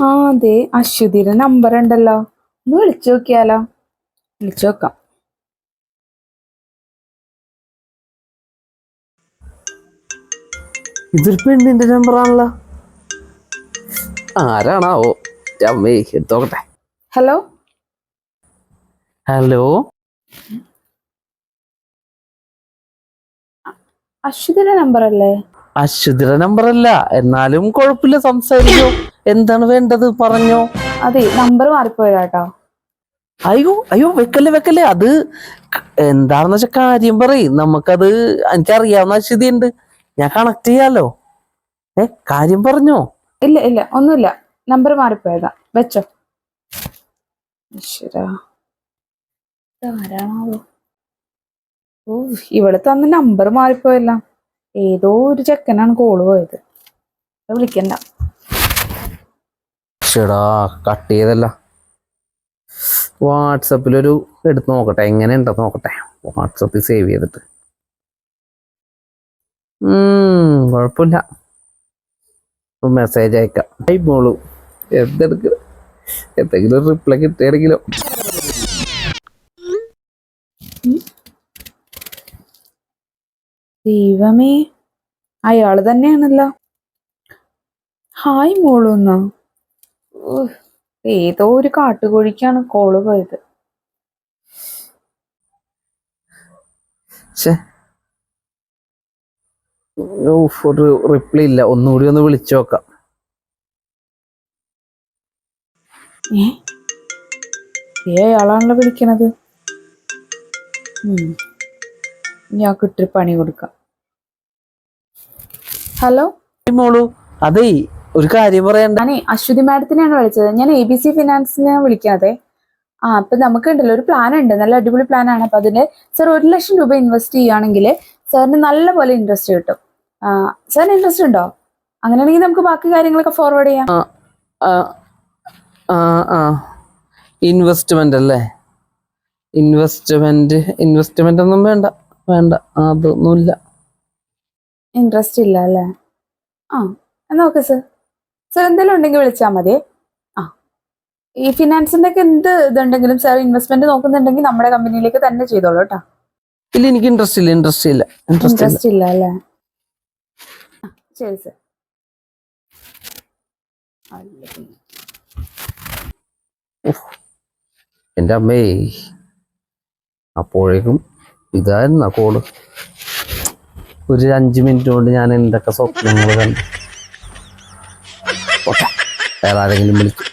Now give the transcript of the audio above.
ആ അതെ അശ്വതിയുടെ നമ്പർ ഉണ്ടല്ലോ. ഒന്ന് വിളിച്ചു നോക്കിയാലോ? വിളിച്ചു നോക്കാം. ഇതൊരു പെണ്ണിന്റെ നമ്പറാണല്ലോ ആരാണാവോ? അമ്മേ എടുത്തോക്കട്ടെ ഹലോ ഹലോ അശ്വതിയുടെ നമ്പർ അല്ലേ? അശ്വതിയുടെ നമ്പർ അല്ല. എന്നാലും കുഴപ്പമില്ല സംസാരിക്കോ. എന്താണ് വേണ്ടത്? പറഞ്ഞോ. അതെ നമ്പർ മാറിപ്പോയതാട്ടോ അയ്യോ അയ്യോ വെക്കല്ലേ വെക്കല്ലേ. അത് എന്താണെന്ന് വെച്ചാൽ കാര്യം പറയും. നമുക്കത് എനിക്കറിയാവുന്ന അശ്വതി ഉണ്ട് ഞാൻ കണക്ട് ചെയ്യാലോ? ഏ കാര്യം പറഞ്ഞോ. ഇല്ല ഇല്ല ഒന്നുമില്ല. നമ്പർ മാറിപ്പോയതാ. വെച്ചോ. ഓ ഇവിടെ തന്ന നമ്പർ മാറിപ്പോയല്ല. ഏതോ ഒരു ചെക്കനാണ് കോൾ പോയത്. വിളിക്കണ്ട. ഷെടാ കട്ട് ചെയ്തല്ല. വാട്സപ്പിലൊരു എടുത്ത് നോക്കട്ടെ എങ്ങനെ ഉണ്ടെന്ന് നോക്കട്ടെ. വാട്സപ്പിൽ സേവ് ചെയ്തിട്ട്. കുഴപ്പമില്ല. മെസ്സേജ് അയക്കാം. മോളു. എന്തെടുക്ക? എന്തെങ്കിലും റിപ്ലൈ കിട്ടിയാണെങ്കിലോ? ദൈവമേ അയാൾ തന്നെയാണല്ലോ. ഹായ് മോളൂന്ന. ഏതോ ഒരു കാട്ടുകോഴിക്കാണ് കോൾ പോയത്. ഒരു റിപ്ലൈ ഇല്ല. ഒന്നുകൂടി ഒന്ന് വിളിച്ചു നോക്കാം. ഏ? ഏ അയാളാണല്ലോ വിളിക്കണത്. ഞാൻ കിട്ടി പണി കൊടുക്കാം. ഹലോ? മോളു അതേ ഒരു കാര്യം പറയണ്ട. ഞാനേ അശ്വതി മാഡത്തിനെയാണ് വിളിച്ചത്. ഞാൻ എ ബി സി ഫിനാൻസിനെ വിളിക്കാതെ. ആ അപ്പൊ നമുക്കുണ്ടല്ലോ ഒരു പ്ലാൻ ഉണ്ട് നല്ല അടിപൊളി പ്ലാൻ ആണ് അപ്പൊ അതിന് സർ ഒരു ലക്ഷം രൂപ ഇൻവെസ്റ്റ് ചെയ്യുകയാണെങ്കിൽ സാറിന് നല്ല പോലെ ഇൻട്രസ്റ്റ് കിട്ടും സാറിന് ഇൻട്രസ്റ്റ് ഉണ്ടോ? അങ്ങനെയാണെങ്കിൽ നമുക്ക് ബാക്കി കാര്യങ്ങളൊക്കെ ഫോർവേഡ് ചെയ്യാം. ഇൻവെസ്റ്റ്മെന്റ് അല്ലേ? ഇൻവെസ്റ്റ്മെന്റ് ഇൻവെസ്റ്റ്മെന്റ് ഒന്നും വേണ്ട. വേണ്ട. അതൊന്നുമില്ല. ഇൻട്രസ്റ്റ് ഇല്ല അല്ലേ? ആ എന്നാ ഓക്കെ സർ സർ എന്തെങ്കിലും ഉണ്ടെങ്കിൽ വിളിച്ചാൽ മതി. ആ. ഈ ഫിനാൻസിന്റെ ഒക്കെ എന്ത് ഇതുണ്ടെങ്കിലും സാർ ഇൻവെസ്റ്റ്മെന്റ് നോക്കുന്നുണ്ടെങ്കിൽ നമ്മുടെ കമ്പനിയിലേക്ക് തന്നെ ചെയ്തോളൂ കേട്ടോ. ഇല്ല എനിക്ക് ഇൻട്രസ്റ്റ് ഇല്ല ഇൻട്രസ്റ്റ് ഇല്ല. ഇൻട്രസ്റ്റ് ഇല്ല. അല്ലേ? ശരി സർ എന്റെ അമ്മേ. അപ്പോഴേക്കും ഇതായിരുന്ന കോൾ ഒരു അഞ്ച് മിനിറ്റ് കൊണ്ട് ഞാൻ എന്തൊക്കെ സ്വപ്നങ്ങൾ കണ്ടു. വേറെ ആരെങ്കിലും വിളിക്കും.